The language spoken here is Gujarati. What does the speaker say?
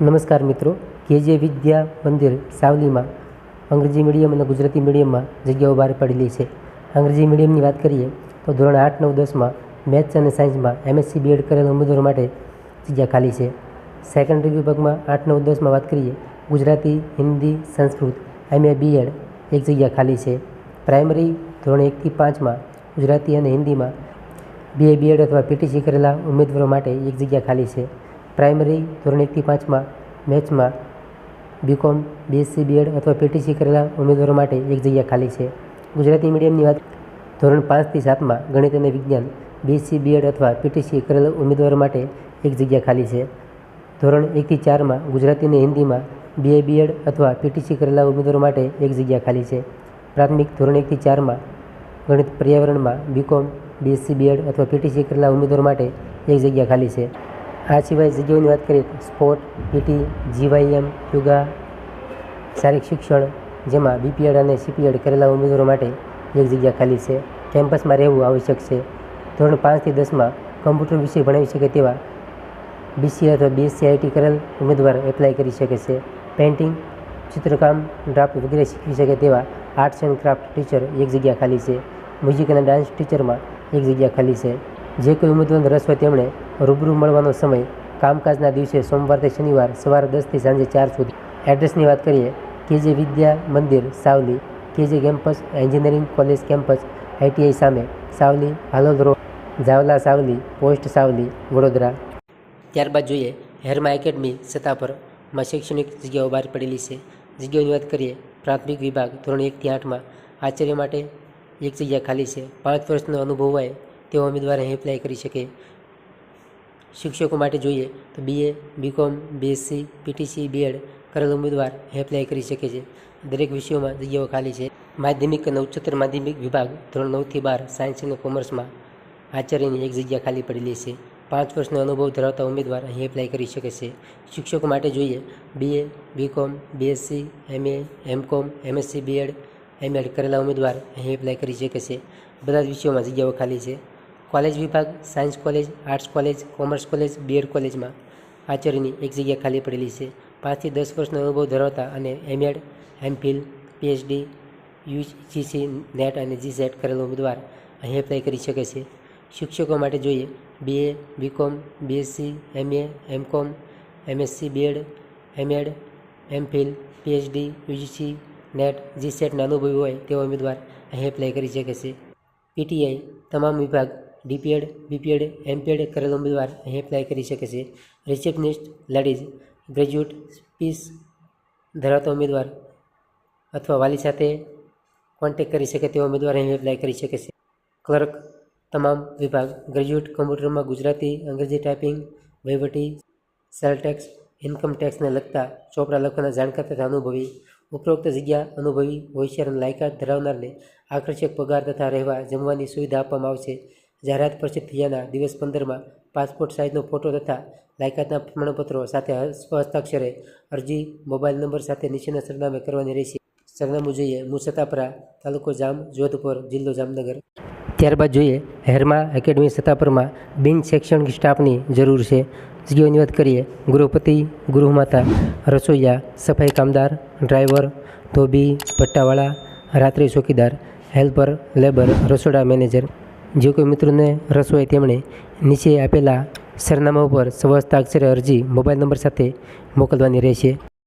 નમસ્કાર મિત્રો. કેજે વિદ્યા મંદિર સાવલીમાં અંગ્રેજી મીડિયમ અને ગુજરાતી મીડિયમમાં જગ્યાઓ બહાર પડેલી છે. અંગ્રેજી મીડિયમની વાત કરીએ તો ધોરણ આઠ, નવ દસમાં મેથ્સ અને સાયન્સમાં એમએસસી બીએડ કરેલ ઉમેદવારો માટે જગ્યા ખાલી છે. સેકન્ડરી વિભાગમાં આઠ, નવ દસમાં વાત કરીએ, ગુજરાતી, હિન્દી, સંસ્કૃત એમએ બીએડ એક જગ્યા ખાલી છે. પ્રાઇમરી ધોરણ એકથી પાંચમાં ગુજરાતી અને હિન્દીમાં બીએ બીએડ અથવા પીટીસી કરેલા ઉમેદવારો માટે એક જગ્યા ખાલી છે. પ્રાઇમરી ધોરણ એકથી પાંચમાં મેથ્સમાં બીકોમ, બીએસસી, બીએડ અથવા પીટીસી કરેલા ઉમેદવારો માટે એક જગ્યા ખાલી છે. ગુજરાતી મીડિયમની વાત ધોરણ પાંચથી સાતમાં ગણિત અને વિજ્ઞાન, બીએસસી, બીએડ અથવા પીટીસી કરેલા ઉમેદવારો માટે એક જગ્યા ખાલી છે. ધોરણ એકથી ચારમાં ગુજરાતી અને હિન્દીમાં બીએ, બીએડ અથવા પીટીસી કરેલા ઉમેદવારો માટે એક જગ્યા ખાલી છે. પ્રાથમિક ધોરણ એકથી ચારમાં ગણિત પર્યાવરણમાં બીકોમ, બીએસસી, બીએડ અથવા પીટીસી કરેલા ઉમેદવારો માટે એક જગ્યા ખાલી છે. આ સિવાય જગ્યાઓની વાત કરીએ તો સ્પોર્ટ પીટી, જીવાયએમ, યોગા, શારીરિક શિક્ષણ જેમાં બીપીએડ અને સીપીએડ કરેલા ઉમેદવારો માટે એક જગ્યા ખાલી છે. કેમ્પસમાં રહેવું આવશ્યક છે. ધોરણ પાંચથી દસમાં કમ્પ્યુટર વિષય ભણાવી શકે તેવા બીસીએ અથવા બીએસસી આઈટી કરેલ ઉમેદવાર એપ્લાય કરી શકે છે. પેઇન્ટિંગ, ચિત્રકામ, ડ્રાફ્ટ વગેરે શીખવી શકે તેવા આર્ટ્સ એન્ડ ક્રાફ્ટ ટીચર એક જગ્યા ખાલી છે. મ્યુઝિક અને ડાન્સ ટીચરમાં એક જગ્યા ખાલી છે. જે કોઈ ઉમેદવારને રસ હોય તેમણે રૂબરૂ મળવાનો સમય કામકાજના દિવસે સોમવારથી શનિવાર સવારે દસથી સાંજે ચાર સુધી. એડ્રેસની વાત કરીએ, કેજે Vidya Mandir, Savli, KJ campus, engineering college campus ITI સામે, સાવલી, હાલોદ રોડ જાવલા સાવલી, પોસ્ટ સાવલી, વડોદરા. ત્યારબાદ જોઈએ, હેરમા એકેડમી સતાપરમાં શૈક્ષણિક જગ્યાઓ બહાર પડેલી છે. જગ્યાઓની વાત કરીએ, પ્રાથમિક વિભાગ ધોરણ એકથી આઠમાં આચાર્ય માટે એક જગ્યા ખાલી છે. પાંચ વર્ષનો અનુભવ હોય તેવા ઉમેદવાર અહીં એપ્લાય કરી શકે. શિક્ષકો માટે જોઈએ તો BA BCom BSc PTC BEd કરેલ ઉમેદવાર એપ્લાય કરી શકે છે. દરેક વિષયોમાં જગ્યાઓ ખાલી છે. માધ્યમિક અને ઉચ્ચતર માધ્યમિક વિભાગ ધોરણ નવથી બાર સાયન્સ અને કોમર્સમાં આચાર્યની એક જગ્યા ખાલી પડેલી છે. પાંચ વર્ષનો અનુભવ ધરાવતા ઉમેદવાર અહીં એપ્લાય કરી શકે છે. શિક્ષકો માટે જોઈએ BA BCom BSc MA MCom MSc BEd MEd કરેલા ઉમેદવાર અહીં એપ્લાય કરી શકે છે. બધા જ વિષયોમાં જગ્યાઓ ખાલી છે. કોલેજ વિભાગ, science college, arts college, commerce college, BEd કોલેજમાં આચાર્યની એક જગ્યા ખાલી પડેલી છે. પાંચથી દસ વર્ષનો અનુભવ ધરાવતા અને MEd, MPhil, PhD, UGC, NET અને જીસેટ કરેલો ઉમેદવાર અહીં એપ્લાય કરી શકે છે. શિક્ષકો માટે જોઈએ, BA, BCom, BSc, MA, MCom, MSc, BEd, MEd, MPhil, PhD, UGC, NET જીસેટના અનુભવી હોય તેવા ઉમેદવાર અહીં એપ્લાય કરી શકે છે. પીટીઆઈ, તમામ વિભાગ ડીપીએડ બીપીએડ એમપીએડ કરેલો ઉમેદવાર અહીં એપ્લાય કરી શકે છે. રિસેપ્શનિસ્ટ લેડીઝ ગ્રેજ્યુએટ પીસ ધરાવતા ઉમેદવાર અથવા વાલી સાથે કોન્ટેક કરી શકે તેવા ઉમેદવાર અહીં એપ્લાય કરી શકે છે. ક્લર્ક તમામ વિભાગ ગ્રેજ્યુએટ કમ્પ્યુટરમાં ગુજરાતી, અંગ્રેજી ટાઈપિંગ વહીવટી સેલ ટેક્સ ઇન્કમ ટેક્સને લગતા ચોપડા લખવાના જાણકાર તથા અનુભવી, ઉપરોક્ત જગ્યા અનુભવી હોશિયાર અને લાયકાત ધરાવનારને આકર્ષક પગાર તથા રહેવા, જમવાની સુવિધા આપવામાં આવશે. જાહેરાત પ્રસિદ્ધ થયાના દિવસ પંદરમાં પાસપોર્ટ સાઇઝનો ફોટો તથા લાયકાતના પ્રમાણપત્રો સાથે સ્વહસ્તાક્ષરે અરજી મોબાઈલ નંબર સાથે નીચેના સરનામે કરવાની રહેશે. સરનામું જોઈએ મુસતાપરા તાલુકો જામ, જોધપુર જિલ્લો જામનગર. ત્યારબાદ જોઈએ હેરમા એકેડમી સત્તાપરમાં બિન શૈક્ષણિક સ્ટાફની જરૂર છે. જગ્યાઓની વાત કરીએ ગૃહપતિ ગૃહમાતા રસોઈયા, સફાઈ કામદાર, ડ્રાઈવર, ધોબી ભટ્ટાવાળા રાત્રિ ચોકીદાર, હેલ્પર, લેબર, રસોડા મેનેજર જે કોઈ મિત્રોને રસ હોય તેમણે નીચે આપેલા સરનામા ઉપર સ્વહસ્તાક્ષરે અરજી મોબાઈલ નંબર સાથે મોકલવાની રહેશે.